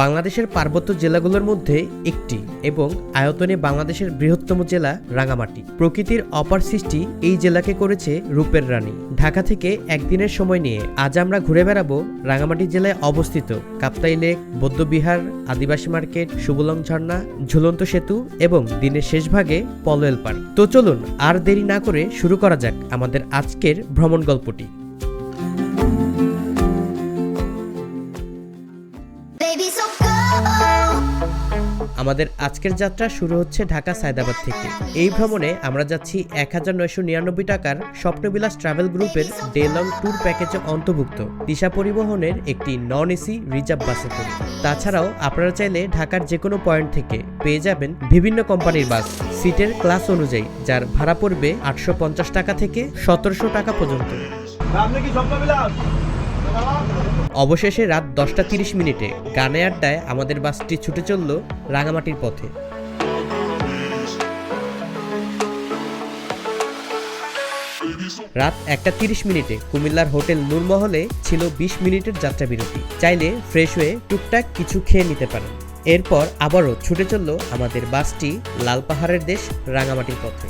বাংলাদেশের পার্বত্য জেলাগুলোর মধ্যে একটি এবং আয়তনে বাংলাদেশের বৃহত্তম জেলা রাঙামাটি। প্রকৃতির অপার সৃষ্টি এই জেলাকে করেছে রূপের রানী। ঢাকা থেকে একদিনের সময় নিয়ে আজ আমরা ঘুরে বেড়াবো রাঙামাটি জেলায় অবস্থিত কাপ্তাই লেক বৌদ্ধবিহার আদিবাসী মার্কেট, সুবলং ঝর্ণা, ঝুলন্ত সেতু এবং দিনের শেষ ভাগে পলোয়েল পার্ক। তো চলুন আর দেরি না করে শুরু করা যাক আমাদের আজকের ভ্রমণ গল্পটি। আমাদের আজকের যাত্রা শুরু হচ্ছে ঢাকা সায়দাবাদ থেকে। এই ভ্রমণে আমরা যাচ্ছি এক হাজার নয়শো নিরানব্বই টাকার স্বপ্নবিলাস ট্রাভেল গ্রুপের ডে লং ট্যুর প্যাকেজে অন্তর্ভুক্ত। দিশা পরিবহনের একটি নন এসি রিজার্ভ বাসে করে। তাছাড়াও আপনারা চাইলে ঢাকার যে কোনো পয়েন্ট থেকে পেয়ে যাবেন বিভিন্ন কোম্পানির বাস। সিটের ক্লাস অনুযায়ী, যার ভাড়া পড়বে আটশো পঞ্চাশ টাকা থেকে সতেরোশো টাকা পর্যন্ত। আপনি কি স্বপ্ন বিলাস অবশেষে রাত দশটা তিরিশ মিনিটে গানে আড্ডায় আমাদের বাসটি ছুটে চলল রাঙামাটির পথে। রাত একটা তিরিশ মিনিটে কুমিল্লার হোটেল নূরমহলে ছিল বিশ মিনিটের যাত্রা বিরতি। চাইলে ফ্রেশ হয়ে টুকটাক কিছু খেয়ে নিতে পারেন। এরপর আবারও ছুটে চলল আমাদের বাসটি লাল পাহাড়ের দেশ রাঙামাটির পথে।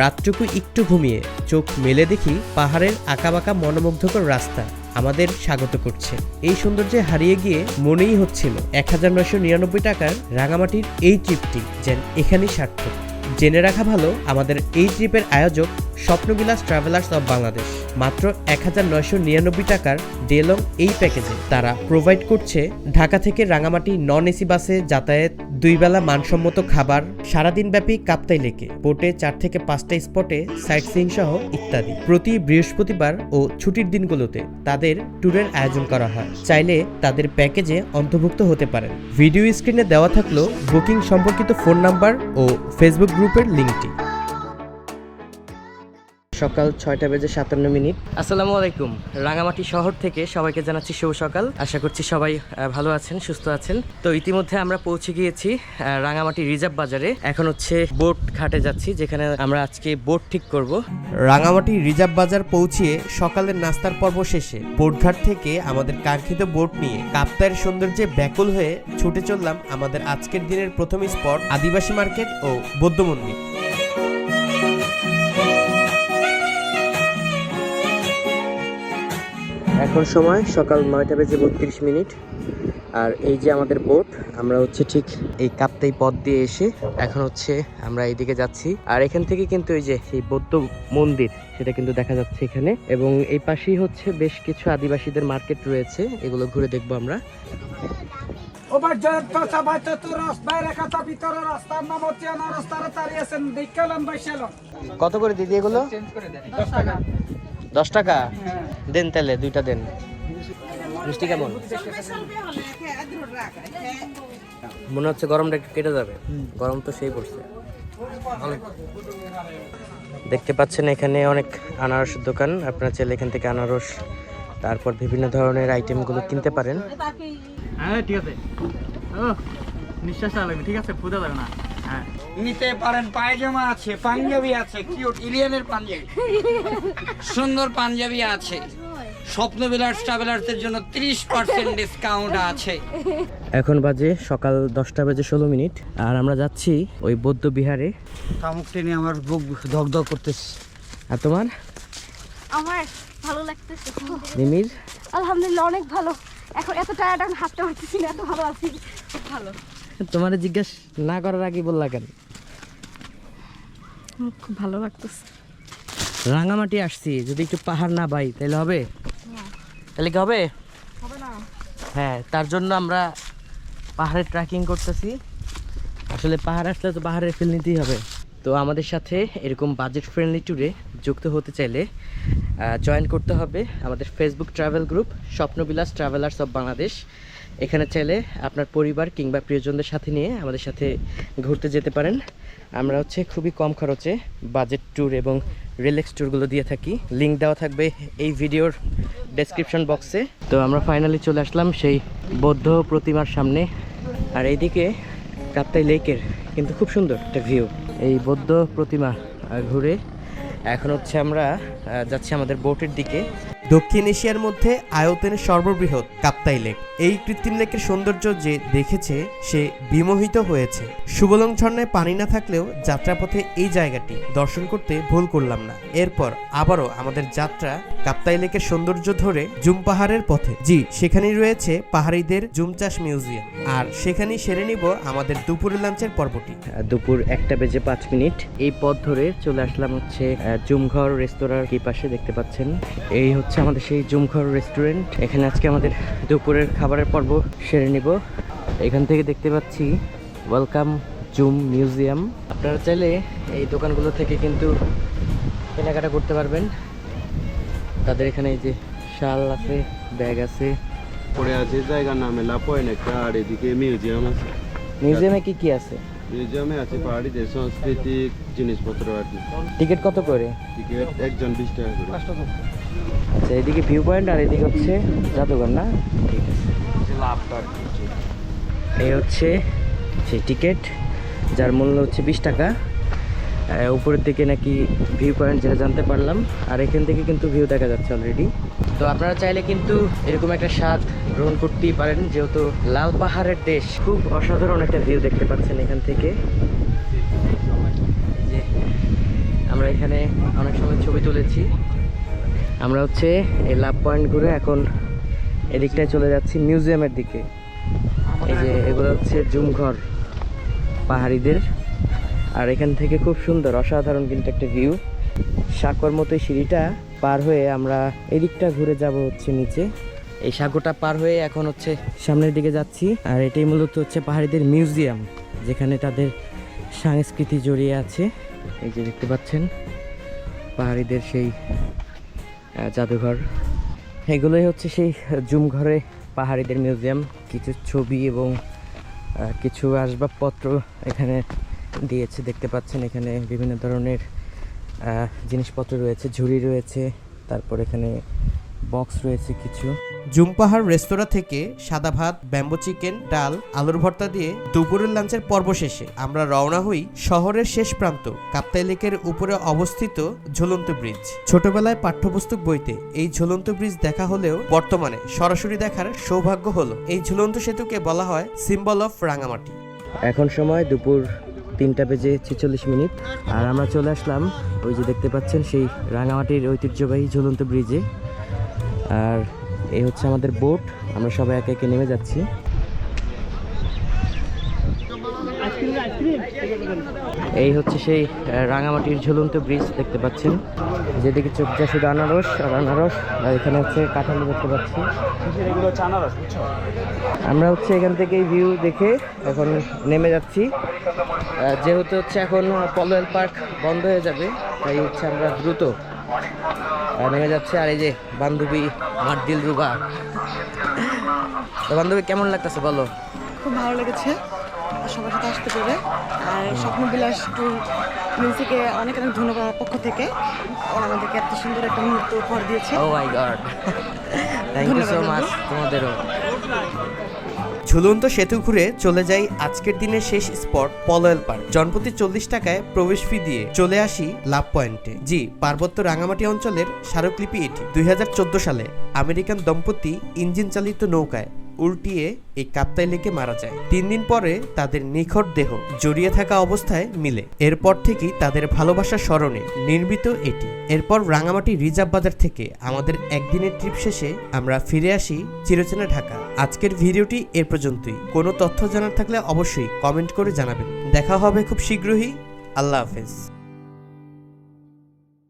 রাতটুকু একটু ঘুমিয়ে চোখ মেলে দেখি পাহাড়ের আঁকাবাঁকা মনোমুগ্ধকর রাস্তা আমাদের স্বাগত করছে। এই সৌন্দর্যে হারিয়ে গিয়ে মনেই হচ্ছিল এক হাজার নয়শো নিরানব্বই টাকার রাঙামাটির এই ট্রিপটি যেন এখানেই সার্থক। জেনে রাখা ভালো, আমাদের এই ট্রিপের আয়োজক স্বপ্নবিলাস ট্রাভেলার্স অব বাংলাদেশ। মাত্র এক হাজার নয়শো নিরানব্বই টাকার ডেলং এই প্যাকেজে তারা প্রোভাইড করছে ঢাকা থেকে রাঙামাটি নন এসি বাসে যাতায়াত দুই বেলা মানসম্মত খাবার সারাদিন ব্যাপী কাপ্তাই লেকে, বোটে চার থেকে পাঁচটা স্পটে সাইট সিং সহ ইত্যাদি। প্রতি বৃহস্পতিবার ও ছুটির দিনগুলোতে তাদের ট্যুরের আয়োজন করা হয়। চাইলে তাদের প্যাকেজে অন্তর্ভুক্ত হতে পারেন। ভিডিও স্ক্রিনে দেওয়া থাকল বুকিং সম্পর্কিত ফোন নাম্বার ও ফেসবুক গ্রুপের লিঙ্কটি। সকাল ছয়টা বেজে সাতান্ন মিনিট। আসসালামু আলাইকুম। রাঙামাটি শহর থেকে সবাইকে জানাচ্ছি শুভ সকাল। আশা করছি সবাই ভালো আছেন সুস্থ আছেন। তো ইতিমধ্যে আমরা পৌঁছে গিয়েছি রাঙামাটি রিজার্ভ বাজারে। এখন হচ্ছে বোট ঘাটে যাচ্ছি যেখানে আমরা আজকে বোট ঠিক করব। রাঙামাটি রিজার্ভ বাজার পৌঁছিয়ে সকালের নাস্তার পর্ব শেষে বোটঘাট থেকে আমাদের কাঙ্ক্ষিত বোট নিয়ে কাপ্তায়ের সৌন্দর্যে ব্যাকুল হয়ে ছুটে চললাম আমাদের আজকের দিনের প্রথম স্পট আদিবাসী মার্কেট ও বৌদ্ধ মন্দির। এখন সময় সকাল নয়টা বেজে বত্রিশ মিনিট। আর এই যে আমাদের বোট আমরা হচ্ছে ঠিক এই কাপ্তাই পথ দিয়ে এসে এখন হচ্ছে আমরা এইদিকে যাচ্ছি। আর এখান থেকে কিন্তু এই যে এই বৌদ্ধ মন্দির সেটা কিন্তু দেখা যাচ্ছে এখানে। এবং এই পাশেই হচ্ছে বেশ কিছু আদিবাসীদের মার্কেট রয়েছে এগুলো ঘুরে দেখব আমরা। কত করে দিদি এগুলো? দশ টাকা? দেন তাহলে, দুইটা দেন। মিষ্টি কেমন? মনে হচ্ছে গরমটা একটু কেটে যাবে। গরম তো সেই পড়ছে। দেখতে পাচ্ছেন এখানে অনেক আনারস দোকান। আপনারা চাইলে এখান থেকে আনারস, তারপর বিভিন্ন ধরনের আইটেমগুলো কিনতে পারেন। হ্যাঁ ঠিক আছে। ও, নিঃশ্বাস ঠিক আছে ফুদা যাবে না। হ্যাঁ। নিতে পারেন পায়জামা আছে পাঞ্জাবি আছে কিউট ইলিয়ানের পাঞ্জাবি। সুন্দর পাঞ্জাবি আছে। স্বপ্ন বিলাস ট্রাভেলার্সের জন্য ত্রিশ পার্সেন্ট ডিসকাউন্ট আছে। এখন বাজে সকাল দশটা বেজে ষোলো মিনিট আর আমরা যাচ্ছি ওই বৌদ্ধ বিহারে। শামুক টেনে আমার বুক ধকধক করতেছে। আর তোমার? আমার ভালো লাগতেছে। মিমির আলহামদুলিল্লাহ অনেক ভালো। এখন এত টায়ার্ড এখন হাঁটতে পারতেছি না এত ভালো আছি। ভালো। তোমার জিজ্ঞেস না করার আগে বললা কেন? খুব ভালো লাগতেছে। রাঙামাটি আসছি যদি একটু পাহাড় না পাই তাহলে হবে? তাহলে কি হবে? হ্যাঁ তার জন্য আমরা পাহাড়ে ট্রেকিং করতেছি। আসলে পাহাড় আসলে তো পাহাড়ের ফিল নিতেই হবে। তো আমাদের সাথে এরকম বাজেট ফ্রেন্ডলি ট্যুরে যুক্ত হতে চাইলে জয়েন করতে হবে আমাদের Facebook travel group Swapnobilash travellers of Bangladesh এখানে চাইলে আপনার পরিবার কিংবা প্রিয়জনদের সাথে নিয়ে আমাদের সাথে ঘুরতে যেতে পারেন। আমরা হচ্ছে খুবই কম খরচে বাজেট ট্যুর এবং রিল্যাক্স ট্যুরগুলো দিয়ে থাকি। লিঙ্ক দেওয়া থাকবে এই ভিডিওর ডেসক্রিপশন বক্সে তো আমরা ফাইনালি চলে আসলাম সেই বৌদ্ধ প্রতিমার সামনে। আর এইদিকে কাপ্তাই লেকের কিন্তু খুব সুন্দর একটা ভিউ এই বৌদ্ধ প্রতিমা ঘুরে এখন হচ্ছে আমরা যাচ্ছি আমাদের বোটের দিকে। দক্ষিণ এশিয়ার মধ্যে আয়তনের সর্ববৃহৎ কাপ্তাই লেক। এই কৃত্রিম লেকের সৌন্দর্য যে দেখেছে, সে বিমোহিত হয়েছে। সুবলং ঝর্ণায় পানি না থাকলেও যাত্রাপথে এই জায়গাটি দর্শন করতে ভুল করলাম না। এরপর আবারও আমাদের যাত্রা কাপ্তাই লেকের সৌন্দর্য ধরে জুম পাহাড়ের পথে। জি, সেখানেই রয়েছে পাহাড়িদের জুম চাষ মিউজিয়াম। আর সেখানেই সেরে নিব আমাদের দুপুরের লাঞ্চের পর্বটি। দুপুর একটা বেজে পাঁচ মিনিট। এই পথ ধরে চলে আসলাম হচ্ছে জুমঘর রেস্তোরাঁর কি পাশে দেখতে পাচ্ছেন? এই হচ্ছে আমাদের সেই জুমঘর রেস্টুরেন্ট এখানে আজকে আমাদের দুপুরের খাবারের পর্ব সেরে নিব। এখান থেকে দেখতে পাচ্ছি ওয়েলকাম জুম মিউজিয়াম আপনারা চাইলে এই দোকানগুলো থেকে কিন্তু কেনাকাটা করতে পারবেন। তাদের এখানে এই যে শাল আছে ব্যাগ আছে। পরে আছে জায়গার নামে এলা পয়েন্ট একটা আর এদিকে মিউজিয়াম আছে। মিউজিয়ামে কি কি আছে? মিউজিয়ামে আছে পাহাড়িদের সাংস্কৃতিক জিনিসপত্র আর কি। টিকিট কত করে? টিকিট একজন বিশ টাকা করে। আচ্ছা এদিকে ভিউ পয়েন্ট আর এদিকে হচ্ছে জাদুঘর, না? ঠিক আছে। এই হচ্ছে সেই টিকিট যার মূল্য হচ্ছে বিশ টাকা। উপরের দিকে নাকি ভিউ পয়েন্ট যেটা জানতে পারলাম, আর এখান থেকে কিন্তু ভিউ দেখা যাচ্ছে অলরেডি তো আপনারা চাইলে কিন্তু এরকম একটা স্বাদ গ্রহণ করতেই পারেন, যেহেতু লাল পাহাড়ের দেশ। খুব অসাধারণ একটা ভিউ দেখতে পাচ্ছেন এখান থেকে। আমরা এখানে অনেক সময় ছবি তুলেছি। আমরা হচ্ছে এই লাভ পয়েন্ট ঘুরে এখন এদিকটায় চলে যাচ্ছি মিউজিয়ামের দিকে। এই যে এগুলো হচ্ছে জুমঘর পাহাড়িদের। আর এখান থেকে খুব সুন্দর, অসাধারণ কিন্তু একটা ভিউ সাঁকর মতো সিঁড়িটা পার হয়ে আমরা এদিকটা ঘুরে যাব হচ্ছে নিচে। এই সাঁকোটা পার হয়ে এখন হচ্ছে সামনের দিকে যাচ্ছি। আর এটাই মূলত হচ্ছে পাহাড়িদের মিউজিয়াম, যেখানে তাদের সংস্কৃতি জড়িয়ে আছে। এই যে দেখতে পাচ্ছেন, পাহাড়িদের সেই জাদুঘর। এগুলোই হচ্ছে সেই জুম ঘরে পাহাড়িদের মিউজিয়াম। কিছু ছবি এবং কিছু আসবাবপত্র এখানে দিয়েছে, দেখতে পাচ্ছেন এখানে বিভিন্ন ধরনের জিনিসপত্র রয়েছে, ঝুড়ি রয়েছে, তারপর এখানে বক্স রয়েছে কিছু। জুম পাহাড় রেস্তোরাঁ থেকে সাদা ভাত, ব্যাম্বো চিকেন, ডাল, আলুর ভর্তা দিয়ে দুপুরের লাঞ্চের পর্ব শেষে আমরা রওনা হই শহরের শেষ প্রান্ত, কাপ্তাই লেকের উপরে অবস্থিত ঝুলন্ত ব্রিজ। ছোটবেলায় পাঠ্যপুস্তক বইতে এই ঝুলন্ত ব্রিজ দেখা হলেও বর্তমানে সরাসরি দেখার সৌভাগ্য হলো এই ঝুলন্ত সেতুকে বলা হয় সিম্বল অফ রাঙামাটি। এখন সময় দুপুর তিনটা বেজে ছেচল্লিশ মিনিট। আর আমরা চলে আসলাম ওই যে দেখতে পাচ্ছেন সেই রাঙামাটির ঐতিহ্যবাহী ঝুলন্ত ব্রিজে। আর এই হচ্ছে আমাদের বোট। আমরা সবাই একে একে নেমে যাচ্ছি। এই হচ্ছে সেই রাঙামাটির ঝুলন্ত ব্রিজ দেখতে পাচ্ছেন। যেদিকে চোখ যা শুধু আনারস আর আনারস, আর এখানে হচ্ছে কাঁঠালি দেখতে পাচ্ছি। আমরা হচ্ছে এখান থেকে ভিউ দেখে এখন নেমে যাচ্ছি। যেহেতু হচ্ছে এখন পলওয়েল পার্ক বন্ধ হয়ে যাবে, তাই হচ্ছে আমরা দ্রুত নেমে যাচ্ছে আর এই যে বান্ধবী আমার দিল রুবা। তো বান্ধবী কেমন লাগতেছে বলো? খুব ভালো লেগেছে। সবার সাথে আসতে পেরে। আর স্বপ্ন বিলাস ট্যুর মিউজিকে অনেক অনেক ধন্যবাদ পক্ষ থেকে। ওরা আমাদেরকে এত সুন্দর একটা মুহূর্ত উপহার দিয়েছে। ও my God thank you so much তোমাদেরও। ঝুলন্ত সেতু ঘুরে চলে যাই আজকের দিনের শেষ স্পট পলয়েল পার্ক। জনপ্রতি চল্লিশ টাকায় প্রবেশ ফি দিয়ে চলে আসি লাভ পয়েন্টে। জি, পার্বত্য রাঙামাটি অঞ্চলের স্মারকলিপি এটি। দুই হাজার চোদ্দ সালে আমেরিকান দম্পতি ইঞ্জিন চালিত নৌকায় উল্টিয়ে এই কাপ্তাই লেকে মারা যায়। তিন দিন পরে তাদের নিখট দেহ জড়িয়ে থাকা অবস্থায় মিলে। এরপর থেকেই তাদের ভালোবাসার স্মরণে নির্মিত এটি। এরপর রাঙামাটি রিজার্ভ বাজার থেকে আমাদের একদিনের ট্রিপ শেষে আমরা ফিরে আসি চিরচেনা ঢাকা। আজকের ভিডিওটি এর পর্যন্তই। কোনো তথ্য জানার থাকলে অবশ্যই কমেন্ট করে জানাবেন। দেখা হবে খুব শীঘ্রই। আল্লাহ হাফেজ।